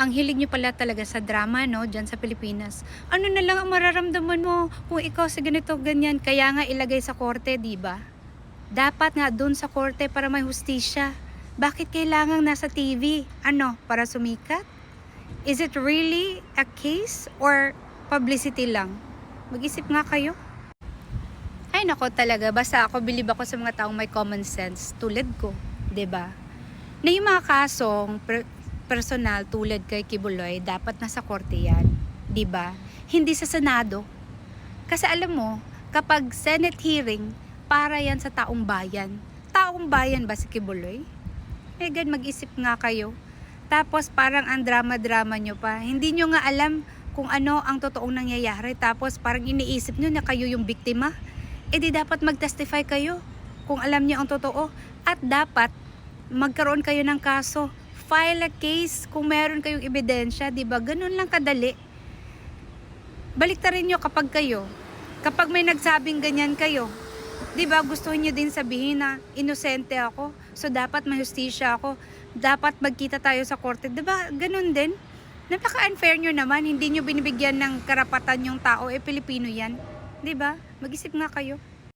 ang hilig nyo pala talaga sa drama, no? Diyan sa Pilipinas. Ano na lang ang mararamdaman mo kung ikaw sa ganito, ganyan. Kaya nga ilagay sa korte, di ba? Dapat nga dun sa korte para may hustisya. Bakit kailangang nasa TV? Ano? Para sumikat? Is it really a case or publicity lang? Mag-isip nga kayo. Ay nako talaga, basta ako bilib ako sa mga taong may common sense tulad ko, 'di ba? Na yung mga kasong personal tulad kay Kibuloy, dapat nasa korte 'yan, ba? Hindi sa Senado. Kasi alam mo, kapag Senate hearing, para yan sa taong bayan. Taong bayan ba si Kibuloy? Megan, mag-isip nga kayo. Tapos parang ang drama-drama nyo pa. Hindi nyo nga alam kung ano ang totoong nangyayari. Tapos parang iniisip nyo na kayo yung biktima. E di dapat mag-testify kayo kung alam nyo ang totoo. At dapat magkaroon kayo ng kaso. File a case kung meron kayong ebidensya. di ba Ganun lang kadali. Baliktarin nyo kapag kayo. Kapag may nagsabing ganyan kayo. di ba gusto nyo din sabihin na inosente ako. So dapat may hustisya ako. Dapat magkita tayo sa korte. di ba Ganun din. Napaka-unfair nyo naman. Hindi nyo binibigyan ng karapatan yung tao. Eh, Pilipino yan. di ba Mag-isip nga kayo.